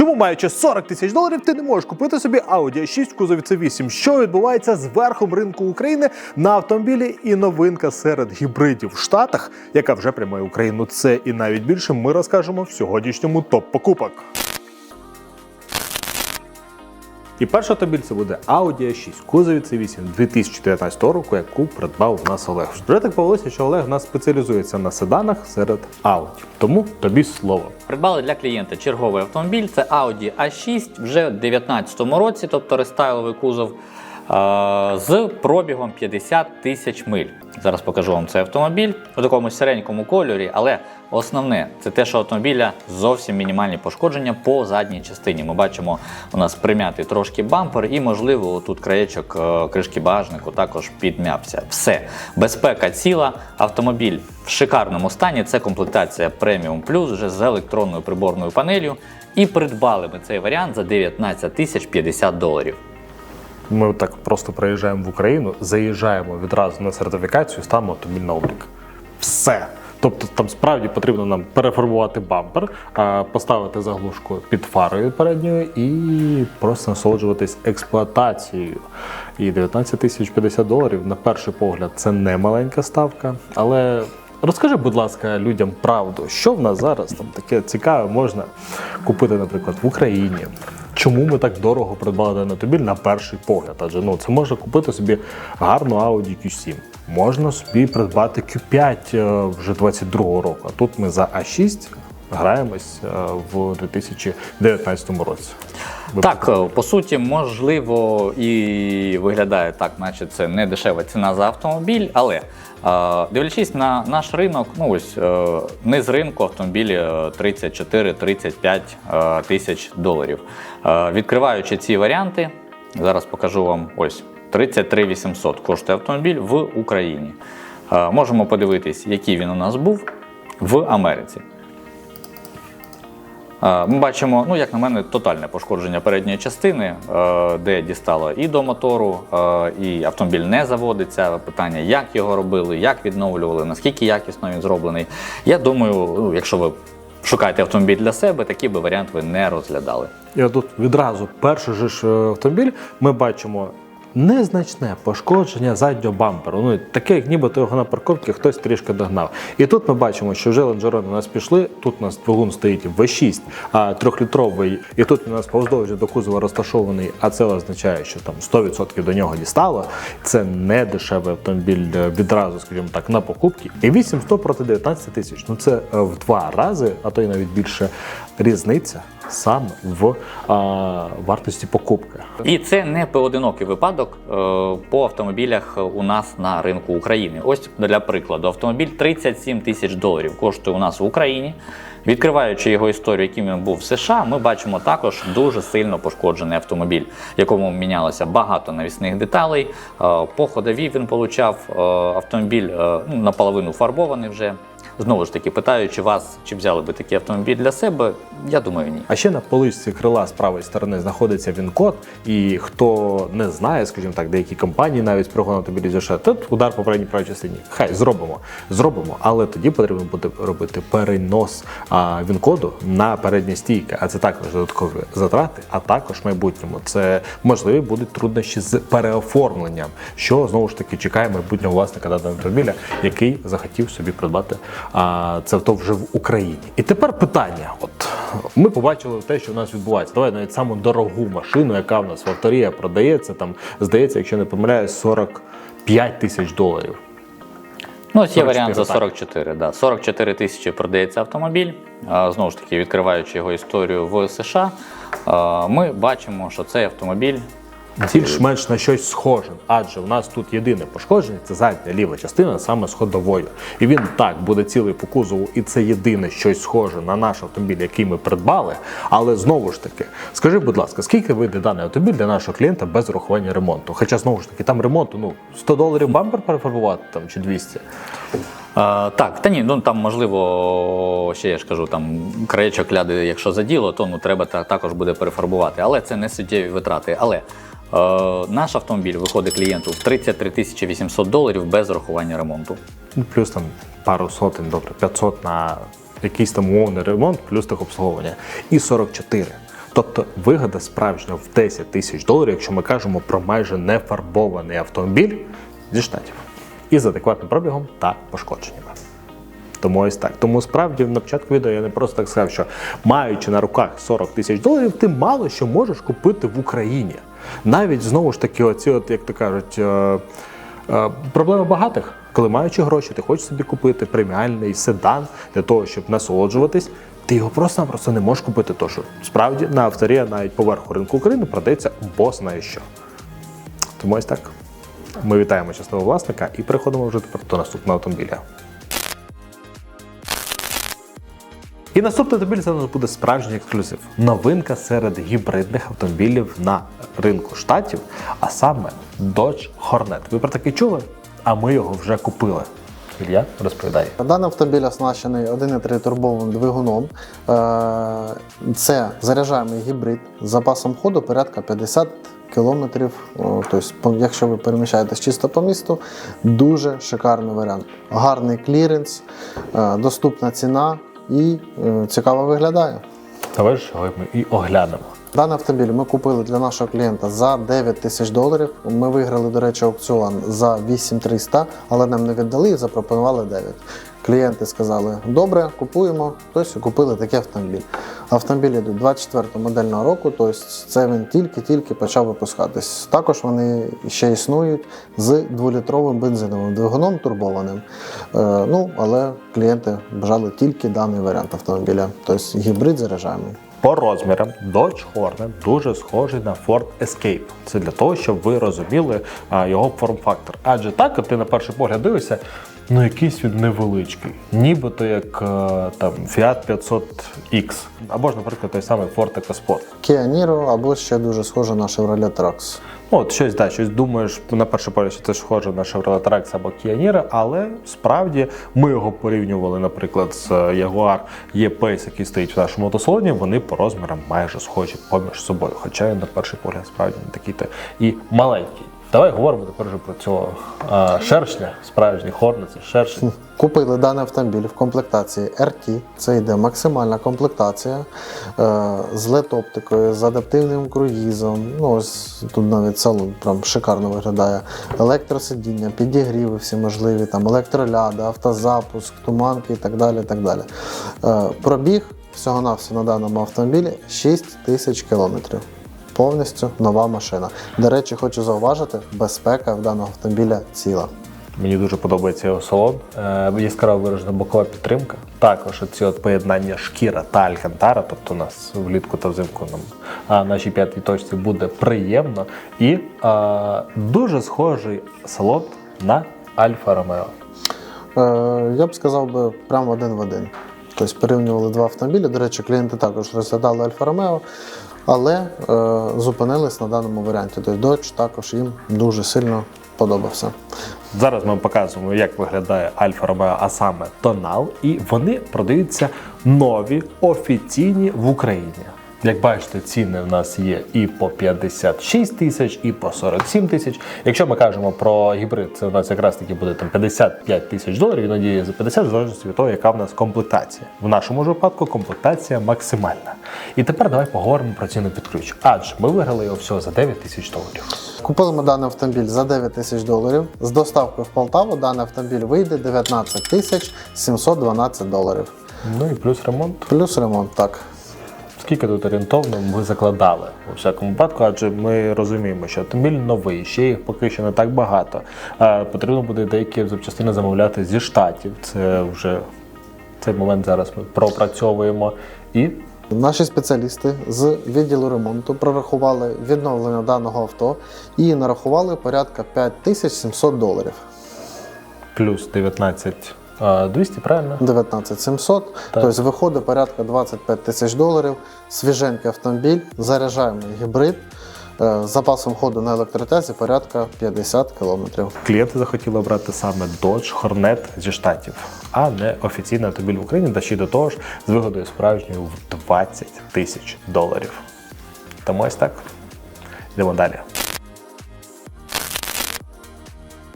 Чому маючи 40 тисяч доларів, ти не можеш купити собі Audi A6 в кузові C8? Що відбувається з верхом ринку України на автомобілі і новинка серед гібридів в Штатах, яка вже прямує Україну? Це і навіть більше ми розкажемо в сьогоднішньому топ покупок. І перша автомобіль це буде Audi A6 в кузові C8 2019 року, яку придбав у нас Олег. Вже так повелося, що Олег у нас спеціалізується на седанах серед Audi. Тому тобі слово. Придбали для клієнта черговий автомобіль. Це Audi A6 вже в 2019 році, тобто рестайловий кузов. З пробігом 50 тисяч миль. Зараз покажу вам цей автомобіль у такому серенькому кольорі, але основне це те, що автомобіля зовсім мінімальні пошкодження по задній частині. Ми бачимо, у нас прим'ятий трошки бампер, і, можливо, тут краєчок е, кришки багажнику також підм'явся. Все, безпека ціла. Автомобіль в шикарному стані. Це комплектація Premium Plus вже з електронною приборною панелью. І придбали ми цей варіант за 19 тисяч 50 доларів. Ми так просто приїжджаємо в Україну, заїжджаємо відразу на сертифікацію, ставимо автомобіль облік. Все. Тобто там справді потрібно нам переформувати бампер, поставити заглушку під фарою передньою і просто насолоджуватись експлуатацією. І 19 тисяч 50 доларів на перший погляд це не маленька ставка, але. Розкажи, будь ласка, людям правду, що в нас зараз там таке цікаве можна купити, наприклад, в Україні. Чому ми так дорого придбали даний автомобіль на перший погляд? Адже ну це можна купити собі гарну Audi Q7, можна собі придбати Q5 е, вже 22-го року. А тут ми за А6 граємось е, в 2019 році. Ви Так, е, по суті, можливо, і виглядає так, наче це не дешева ціна за автомобіль, але дивлячись на наш ринок, ну ось е, не з ринку автомобілі е, 34-35 е, тисяч доларів. Е, Відкриваючи ці варіанти, зараз покажу вам ось 33 800 коштує автомобіль в Україні. Е, Можемо подивитись, який він у нас був в Америці. Ми бачимо, ну як на мене, тотальне пошкодження передньої частини, е, де дістало і до мотору, е, і автомобіль не заводиться. Питання, як його робили, як відновлювали, наскільки якісно він зроблений. Я думаю, ну, якщо ви шукаєте автомобіль для себе, такий би варіант ви не розглядали. І тут відразу перший же ж е, автомобіль ми бачимо незначне пошкодження заднього бамперу. Ну таке, як нібито його на парковці хтось трішки догнав. І тут ми бачимо, що вже лонжерони у нас пішли. Тут у нас двигун стоїть V6, а трьохлітровий, і тут у нас повздовж до кузова розташований, а це означає, що там 100% до нього дістало. Це не дешевий автомобіль е, відразу, скажімо так, на покупки. І 800 проти 19 тисяч. Ну це е, в два рази, а то й навіть більше різниця саме в а, вартості покупки. І це не поодинокий випадок е, по автомобілях у нас на ринку України. Ось для прикладу, автомобіль 37 тисяч доларів коштує у нас в Україні. Відкриваючи його історію, яким він був в США, ми бачимо також дуже сильно пошкоджений автомобіль, якому мінялося багато навісних деталей. Е, По ходовій він получав е, автомобіль ну, наполовину фарбований вже. Знову ж таки, питаючи вас, чи взяли би такий автомобіль для себе, я думаю, ні. А ще на поличці крила з правої сторони знаходиться він-код, і хто не знає, скажімо так, деякі компанії навіть прогон автомобілі США, тут удар по передній правій частині. Хай зробимо, зробимо, але тоді потрібно буде робити перенос він-коду на передні стійки. А це також додаткові затрати, а також в майбутньому це можливі будуть труднощі з переоформленням, що знову ж таки чекає майбутнього власника даного автомобіля, який захотів собі придбати це авто вже в Україні. І тепер питання: от ми побачили те, що у нас відбувається. Давай навіть саму дорогу машину, яка в нас в авторія продається, там здається, якщо не помиляюсь, 45 тисяч доларів. Ну, ось є варіант за так. 44, да. 44 тисячі продається автомобіль. Знову ж таки, відкриваючи його історію в США, ми бачимо, що цей автомобіль Більш-менш на щось схоже, адже у нас тут єдине пошкодження це задня ліва частина, саме з ходовою. І він так буде цілий по кузову, і це єдине щось схоже на наш автомобіль, який ми придбали. Але знову ж таки, скажи, будь ласка, скільки вийде даний автомобіль для нашого клієнта без урахування ремонту? Хоча знову ж таки, там ремонту ну 100 доларів бампер перефарбувати там чи 200. Так, та ні, ну там можливо, ще я ж кажу, там краєчок ляди, якщо за діло, то ну треба та, також буде перефарбувати. Але це не суттєві витрати. Але е, наш автомобіль виходить клієнту в 33 тисячі 800 доларів без урахування ремонту. Ну, плюс там пару сотень, добре, 500 на якийсь там умовний ремонт, плюс техобслуговування. І 44. Тобто вигода справжня в 10 тисяч доларів, якщо ми кажемо про майже нефарбований автомобіль зі штатів із адекватним пробігом та пошкодженнями. Тому ось так. Тому справді на початку відео я не просто так сказав, що маючи на руках 40 тисяч доларів, ти мало що можеш купити в Україні. Навіть знову ж таки, оці, от, як то кажуть, е, е, проблеми багатих, коли маючи гроші, ти хочеш собі купити преміальний седан для того, щоб насолоджуватись. Ти його просто-напросто не можеш купити, то що справді на авторія навіть поверху ринку України продається бос знає що. Тому ось так. Ми вітаємо щасливого власника і переходимо вже тепер до наступного автомобіля. І наступний автомобіль це у нас буде справжній ексклюзив. Новинка серед гібридних автомобілів на ринку штатів, а саме Dodge Hornet. Ви про таке чули? А ми його вже купили. Ілля, розповідає. Даний автомобіль оснащений 1,3 турбовим двигуном. Е, Це заряджаємий гібрид з запасом ходу порядка 50 кілометрів. Тобто, якщо ви переміщаєтесь чисто по місту, дуже шикарний варіант. Гарний кліренс, е, доступна ціна і е, цікаво виглядає. Давай ж ми і оглянемо. Даний автомобіль ми купили для нашого клієнта за 9 тисяч доларів. Ми виграли, до речі, аукціон за 8300, але нам не віддали і запропонували 9. Клієнти сказали, добре, купуємо, тобто купили такий автомобіль. Автомобіль йдуть 24 модельного року, тобто це він тільки-тільки почав випускатись. Також вони ще існують з 2-літровим бензиновим двигуном турбованим. Е, ну, але клієнти бажали тільки даний варіант автомобіля, тобто гібрид заряджаємий. По розмірам Dodge Hornet дуже схожий на Ford Escape. Це для того, щоб ви розуміли його форм-фактор. Адже так, от ти на перший погляд дивишся, ну якийсь він невеличкий, нібито як е, там Fiat 500X, або ж, наприклад, той самий Ford EcoSport. Kia Niro або ще дуже схоже на Chevrolet Trax. От щось да, щось думаєш на перший погляд, що це схоже на Chevrolet Trax або Kia але справді ми його порівнювали, наприклад, з Jaguar E-Pace, який стоїть в нашому мотосалоні, вони по розмірам майже схожі поміж собою. Хоча він на перший погляд справді не такий то і маленький. Давай говоримо тепер вже про цього а, шершня, справжній Hornet, це шершень. Купили даний автомобіль в комплектації RT. Це йде максимальна комплектація е, з LED-оптикою, з адаптивним круїзом. Ну, ось тут навіть салон прям шикарно виглядає. Електросидіння, підігріви всі можливі, там електроляда, автозапуск, туманки і так далі. Так далі. Е, пробіг всього-навсього на даному автомобілі 6 тисяч кілометрів. Повністю нова машина. До речі, хочу зауважити, безпека в даного автомобіля ціла. Мені дуже подобається його салон. Е, яскраво виражена бокова підтримка. Також ці от поєднання шкіра та алькантара, тобто у нас влітку та взимку нам а, нашій п'ятій точці буде приємно. І е, дуже схожий салон на Альфа Ромео. Е, Я б сказав би прямо один в один. Тобто порівнювали два автомобілі. До речі, клієнти також розглядали Альфа Ромео, але е, зупинились на даному варіанті. Тобто Dodge також їм дуже сильно подобався. Зараз ми показуємо, як виглядає Альфа Ромео, а саме тонал, і вони продаються нові офіційні в Україні. Як бачите, ціни в нас є і по 56 тисяч, і по 47 тисяч. Якщо ми кажемо про гібрид, це у нас якраз таки буде там 55 тисяч доларів, іноді за 50, в залежності від того, яка в нас комплектація. В нашому ж випадку комплектація максимальна. І тепер давай поговоримо про ціну під ключ. Адже ми виграли його всього за 9 тисяч доларів. Купили ми даний автомобіль за 9 тисяч доларів. З доставкою в Полтаву даний автомобіль вийде 19 тисяч 712 доларів. Ну і плюс ремонт. Плюс ремонт, так. Скільки тут орієнтовно ви закладали у всякому випадку, адже ми розуміємо, що автомобіль новий, ще їх поки що не так багато. Потрібно буде деякі запчастини замовляти зі штатів. Це вже цей момент зараз ми пропрацьовуємо. І Наші спеціалісти з відділу ремонту прорахували відновлення даного авто і нарахували порядка 5700 доларів. плюс 19 а, 200, правильно? 19 700, тобто виходить порядка 25 тисяч доларів, свіженький автомобіль, заряджаємий гібрид, е, з запасом ходу на електротязі порядка 50 кілометрів. Клієнти захотіли обрати саме Dodge Hornet зі штатів, а не офіційний автомобіль в Україні, та ще й до того ж з вигодою справжньою в 20 тисяч доларів. Тому ось так. Йдемо далі.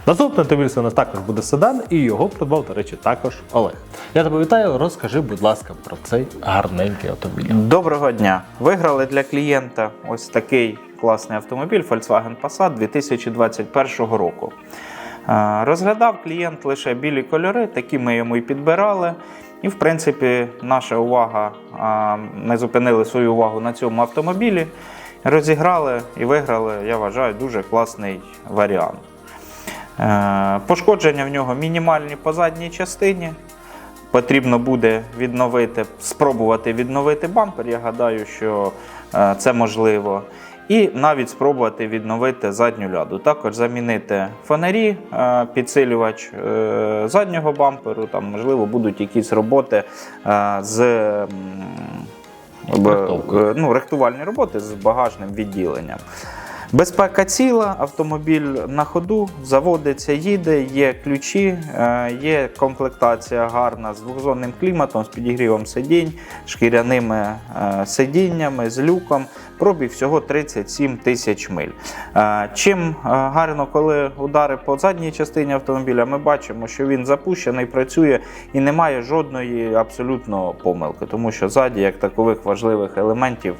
Автомобіль у нас також буде седан, і його придбав, до речі, також Олег. Я тебе вітаю, розкажи, будь ласка, про цей гарненький автомобіль. Доброго дня! Виграли для клієнта ось такий класний автомобіль Volkswagen Passat 2021 року. Е, Розглядав клієнт лише білі кольори, такі ми йому і підбирали. І, в принципі, наша увага, ми зупинили свою увагу на цьому автомобілі, розіграли і виграли, я вважаю, дуже класний варіант. Е, Пошкодження в нього мінімальні по задній частині. Потрібно буде відновити, спробувати відновити бампер. Я гадаю, що е, це можливо. І навіть спробувати відновити задню ляду. Також замінити фонарі, е, підсилювач заднього бамперу. Там, можливо, будуть якісь роботи з ну, рихтувальні роботи з багажним відділенням. Безпека ціла, автомобіль на ходу, заводиться, їде, є ключі, е, є комплектація гарна з двохзонним кліматом, з підігрівом сидінь, шкіряними е, сидіннями, з люком. Пробіг всього 37 тисяч миль. Е, Чим гарно, коли удари по задній частині автомобіля, ми бачимо, що він запущений, працює і немає жодної абсолютно помилки, тому що ззаді, як такових важливих елементів,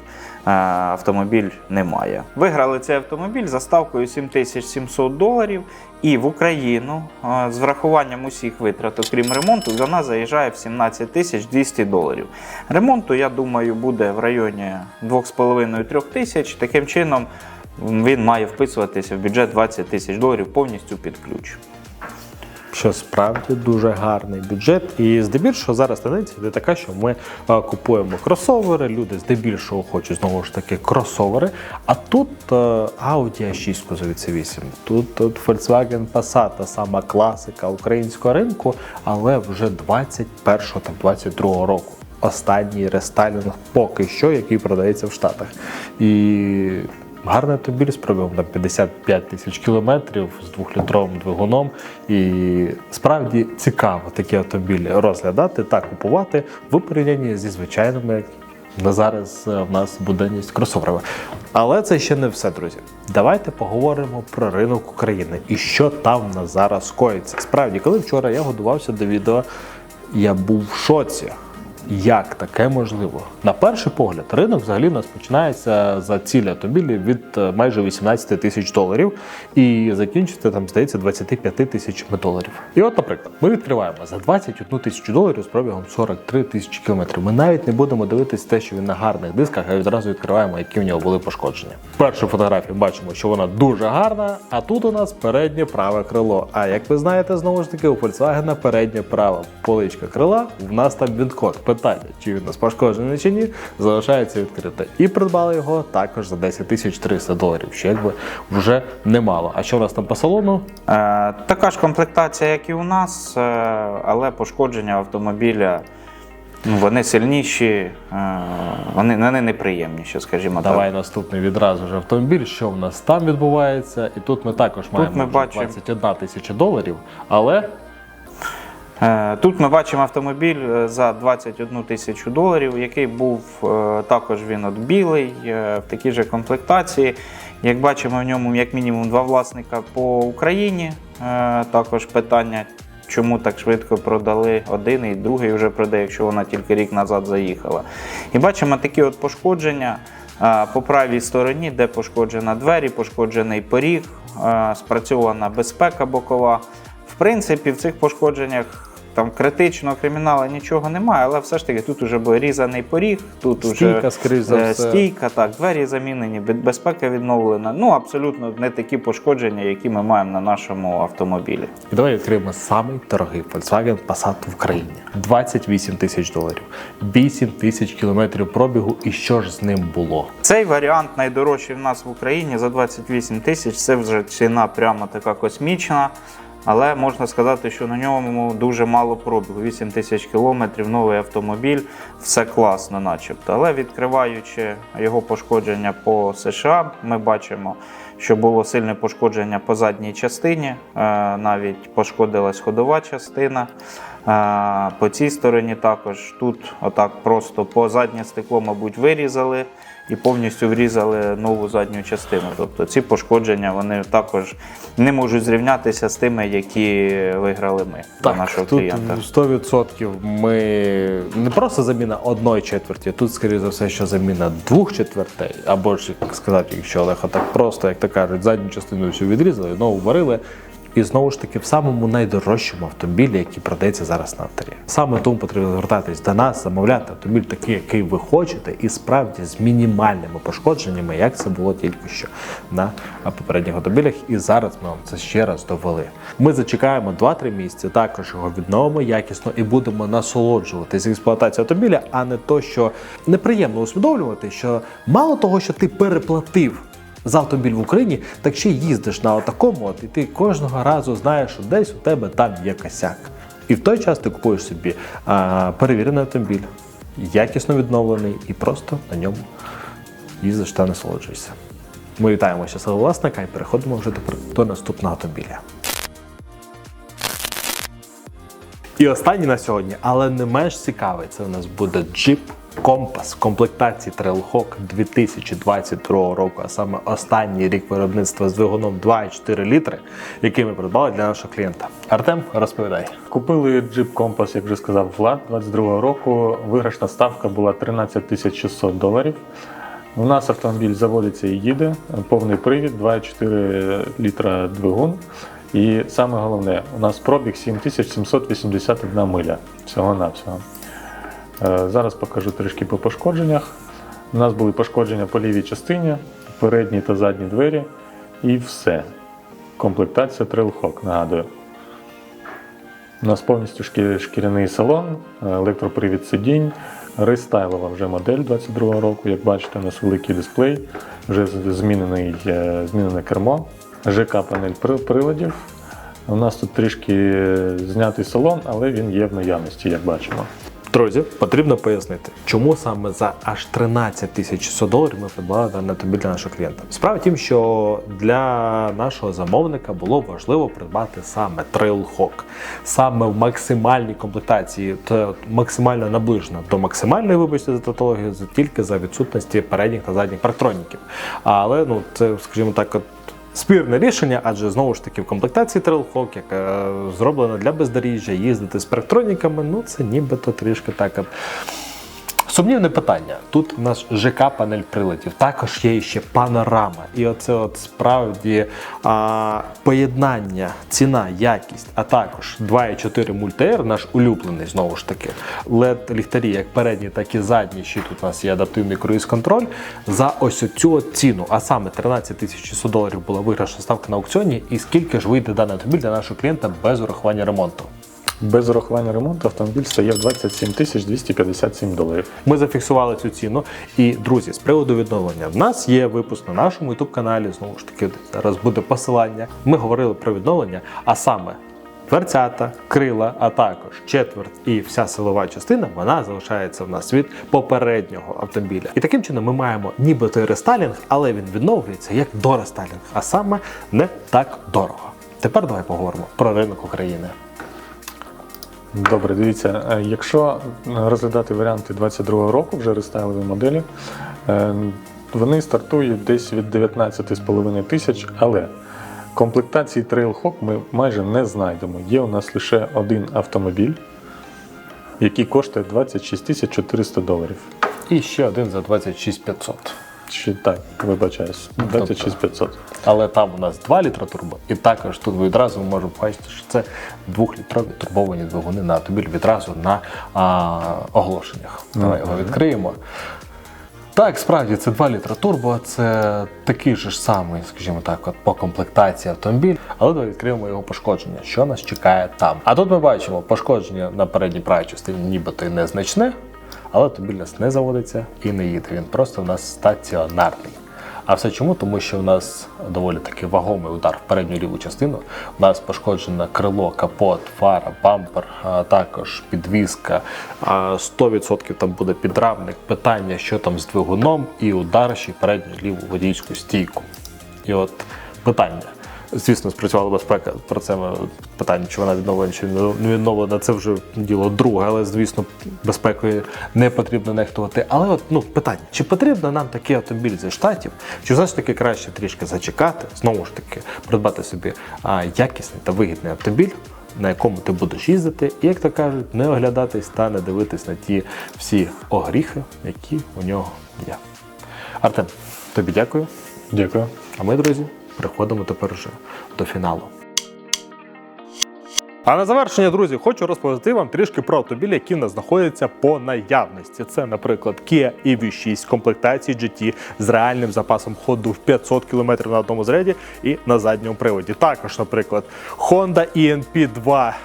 автомобіль не має. Виграли цей автомобіль за ставкою 7700 доларів. І в Україну з врахуванням усіх витрат, окрім ремонту, нас заїжджає в 17 тисяч 200 доларів. Ремонту, я думаю, буде в районі 2,5-3 тисяч. Таким чином він має вписуватися в бюджет 20 тисяч доларів повністю під ключ. Що справді дуже гарний бюджет. І здебільшого зараз тенденція йде така, що ми е, купуємо кросовери, люди здебільшого хочуть знову ж таки кросовери. А тут е, Audi A6 кузові C8, тут, тут Volkswagen Passat, та сама класика українського ринку, але вже 21 та 22 року. Останній рестайлінг поки що, який продається в Штатах. І Гарний автомобіль з пробігом на 55 тисяч кілометрів з двохлітровим двигуном. І справді цікаво такі автомобілі розглядати та купувати в порівнянні зі звичайними. На зараз е, в нас буденність кросоверами. Але це ще не все, друзі. Давайте поговоримо про ринок України і що там в нас зараз коїться. Справді, коли вчора я готувався до відео, я був в шоці. Як таке можливо? На перший погляд, ринок взагалі у нас починається за цілі автомобілі від е, майже 18 тисяч доларів і закінчується там, здається, 25 тисячами доларів. І от, наприклад, ми відкриваємо за 21 тисячу доларів з пробігом 43 тисячі кілометрів. Ми навіть не будемо дивитись те, що він на гарних дисках, а відразу відкриваємо, які в нього були пошкодження. Першу фотографію бачимо, що вона дуже гарна, а тут у нас переднє праве крило. А як ви знаєте, знову ж таки, у Volkswagen переднє право поличка крила, в нас там він-код. Питання, чи він у нас пошкоджений чи ні, залишається відкрите. І придбали його також за 10 тисяч 300 доларів, що якби вже немало. А що у нас там по салону? Е, така ж комплектація, як і у нас, е, але пошкодження автомобіля ну, вони сильніші, е, вони, вони неприємніші, скажімо Давай так. наступний відразу ж автомобіль, що в нас там відбувається. І тут ми також маємо ми бачимо- 21 тисяча доларів, але Тут ми бачимо автомобіль е, за 21 тисячу доларів, який був е, також він от білий, е, в такій же комплектації. Як бачимо, в ньому як мінімум два власника по Україні. Е, Також питання, чому так швидко продали один і другий вже продає, якщо вона тільки рік назад заїхала. І бачимо такі от пошкодження. е, По правій стороні, де пошкоджена двері, пошкоджений поріг, е, спрацьована безпека бокова. В принципі, в цих пошкодженнях там критичного криміналу нічого немає, але все ж таки тут вже був різаний поріг, тут Стійка, уже за е, все. стійка, так, двері замінені, безпека відновлена. Ну, абсолютно не такі пошкодження, які ми маємо на нашому автомобілі. І давай відкриємо самий дорогий Volkswagen Passat в Україні. 28 тисяч доларів, 8 тисяч кілометрів пробігу. І що ж з ним було? Цей варіант найдорожчий в нас в Україні за 28 тисяч. Це вже ціна прямо така космічна. Але можна сказати, що на ньому дуже мало пробігу. 8 тисяч кілометрів, новий автомобіль, все класно, начебто. Але відкриваючи його пошкодження по США, ми бачимо, що було сильне пошкодження по задній частині, е, навіть пошкодилась ходова частина. Е, По цій стороні також тут, отак просто по заднє стекло, мабуть, вирізали і повністю врізали нову задню частину. Тобто ці пошкодження вони також не можуть зрівнятися з тими, які виграли ми для нашого тут клієнта. 100% ми не просто заміна одної четверті, тут, скоріше за все, що заміна двох четвертей, або ж як сказати, якщо Олег так просто, як то кажуть, задню частину всю відрізали, нову варили. І знову ж таки в самому найдорожчому автомобілі, який продається зараз на авторі. Саме тому потрібно звертатись до нас, замовляти автомобіль такий, який ви хочете, і справді з мінімальними пошкодженнями, як це було тільки що на попередніх автомобілях. І зараз ми вам це ще раз довели. Ми зачекаємо 2-3 місяці, також його відновимо якісно і будемо насолоджуватися експлуатацією автомобіля, а не то, що неприємно усвідомлювати, що мало того, що ти переплатив за автомобіль в Україні, так ще їздиш на отакому, от, і ти кожного разу знаєш, що десь у тебе там є косяк. І в той час ти купуєш собі а, перевірений автомобіль, якісно відновлений, і просто на ньому їздиш та насолоджуєшся. Ми вітаємо щасливого власника і переходимо вже до, до наступного автомобіля. І останній на сьогодні, але не менш цікавий, це у нас буде Jeep В комплектації Trailhawk 2022 року, а саме останній рік виробництва з двигуном 2,4 літри, який ми придбали для нашого клієнта. Артем, розповідай. Купили Jeep Compass, як вже сказав Влад, 22 року. Виграшна ставка була 13 тисяч 600 доларів. У нас автомобіль заводиться і їде, повний привід, 2,4 літра двигун. І саме головне, у нас пробіг 7781 миля всього-навсього. Е, Зараз покажу трішки по пошкодженнях. У нас були пошкодження по лівій частині, передні та задні двері і все. Комплектація Trailhawk, нагадую. У нас повністю шкіряний салон, е, електропривід сидінь, рестайлова вже модель 22 року. Як бачите, у нас великий дисплей, вже змінений, е, змінене кермо, ЖК-панель приладів. У нас тут трішки знятий салон, але він є в наявності, як бачимо. Друзі, потрібно пояснити, чому саме за аж 13 тисяч 100 доларів ми придбали даний автомобіль для нашого клієнта. Справа в тім, що для нашого замовника було важливо придбати саме Trailhawk, саме в максимальній комплектації, та максимально наближена до максимальної, вибачте за тавтологію, за- тільки за відсутності передніх та задніх парктроніків. Але ну це, скажімо так, от Спірне рішення, адже знову ж таки в комплектації Trailhawk, яка зроблена для бездоріжжя, їздити з парктроніками, ну це нібито трішки так. от Сумнівне питання. Тут у нас ЖК-панель приладів, також є ще панорама. І оце от справді а, поєднання, ціна, якість, а також 2.4 мультиер, наш улюблений знову ж таки. led ліхтарі, як передні, так і задні. Ще тут у нас є адаптивний круїз-контроль за ось цю ціну. А саме 13 тисяч 100 доларів була виграшна ставка на аукціоні. І скільки ж вийде даний автомобіль для нашого клієнта без урахування ремонту? Без урахування ремонту автомобіль стає в 27 тисяч 257 доларів. Ми зафіксували цю ціну. І друзі, з приводу відновлення, в нас є випуск на нашому youtube каналі. Знову ж таки, зараз буде посилання. Ми говорили про відновлення, а саме. Дверцята, крила, а також четверть і вся силова частина вона залишається в нас від попереднього автомобіля. І таким чином ми маємо нібито рестайлінг, але він відновлюється як дорестайлінг, а саме не так дорого. Тепер давай поговоримо про ринок України. Добре, дивіться, е, якщо розглядати варіанти 22 року, вже рестайлові моделі, е, вони стартують десь від 19,5 тисяч, але комплектації Trailhawk ми майже не знайдемо. Є у нас лише один автомобіль, який коштує 26 тисяч 400 доларів. І ще один за 26 500. Чи так, вибачаюсь, 26 500. Але там у нас 2 літра турбо, і також тут відразу ми можемо бачити, що це 2-літрові турбовані двигуни на автомобіль відразу на а, оголошеннях. Давай його відкриємо. Так, справді це 2 літра турбо, це такий же ж самий, скажімо так, от по комплектації автомобіль, але давай відкриємо його пошкодження, що нас чекає там. А тут ми бачимо пошкодження на передній правій частині нібито і незначне, але нас не заводиться і не їде. Він просто у нас стаціонарний. А все чому? Тому що у нас доволі таки вагомий удар в передню ліву частину. У нас пошкоджено крило, капот, фара, бампер, а також підвізка. 100% там буде підрамник, питання, що там з двигуном, і удар ще передню ліву водійську стійку. І от питання. Звісно, спрацювала безпека. Про це ми питання, чи вона відновлена, чи не відновлена, це вже діло друге, але звісно, безпекою не потрібно нехтувати. Але от ну питання: чи потрібно нам такий автомобіль зі штатів, чи все ж таки краще трішки зачекати, знову ж таки, придбати собі а, якісний та вигідний автомобіль. На якому ти будеш їздити, і як то кажуть, не оглядатись та не дивитись на ті всі огріхи, які у нього є. Артем, тобі дякую. Дякую. А ми, друзі, переходимо тепер вже до фіналу. А на завершення, друзі, хочу розповісти вам трішки про автомобілі, які в нас знаходяться по наявності. Це, наприклад, Kia EV6 комплектації GT з реальним запасом ходу в 500 км на одному заряді і на задньому приводі. Також, наприклад, Honda ENP 2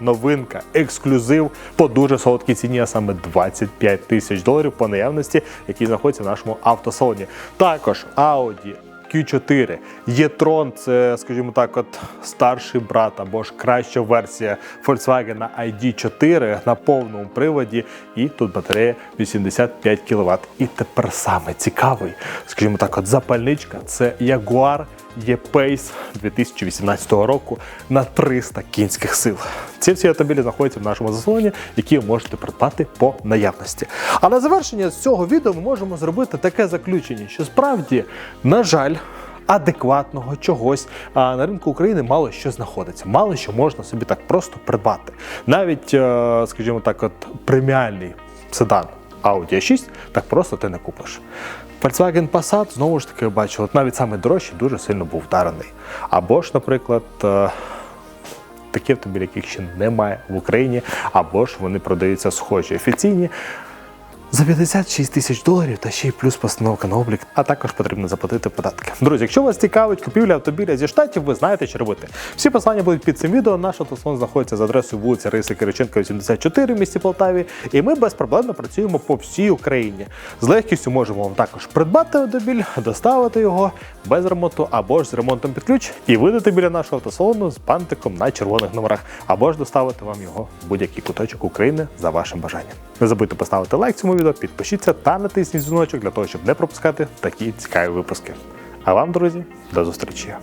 новинка, ексклюзив по дуже солодкій ціні, а саме 25 тисяч доларів по наявності, які знаходяться в нашому автосалоні. Також Audi Q4, e-tron це, скажімо так, от старший брат або ж краща версія Volkswagen ID4 на повному приводі, і тут батарея 85 кВт. І тепер саме цікавий, скажімо так, от запальничка це Jaguar E-Pace 2018 року на 300 кінських сил. Ці всі автомобілі знаходяться в нашому заслоні, які ви можете придбати по наявності. А на завершення з цього відео ми можемо зробити таке заключення, що справді, на жаль, адекватного чогось а на ринку України мало що знаходиться, мало що можна собі так просто придбати. Навіть, е, скажімо так, от преміальний седан Audi A6 так просто ти не купиш. Volkswagen Passat, знову ж таки, бачу, от навіть саме дорожчий дуже сильно був вдарений. Або ж, наприклад, е, такі автомобілі, яких ще немає в Україні, або ж вони продаються схожі офіційні. За 56 тисяч доларів та ще й плюс постановка на облік, а також потрібно заплатити податки. Друзі, якщо вас цікавить купівля автомобіля зі штатів, ви знаєте, що робити. Всі послання будуть під цим відео. Наш автослон знаходиться за адресою вулиця Риси Кириченка, 84 в місті Полтаві. І ми безпроблемно працюємо по всій Україні. З легкістю можемо вам також придбати автомобіль, доставити його без ремонту або ж з ремонтом під ключ і видати біля нашого автосалону з бантиком на червоних номерах, або ж доставити вам його в будь-який куточок України за вашим бажанням. Не забудьте поставити лайк цьому відео, підпишіться та натисніть дзвіночок для того, щоб не пропускати такі цікаві випуски. А вам, друзі, до зустрічі!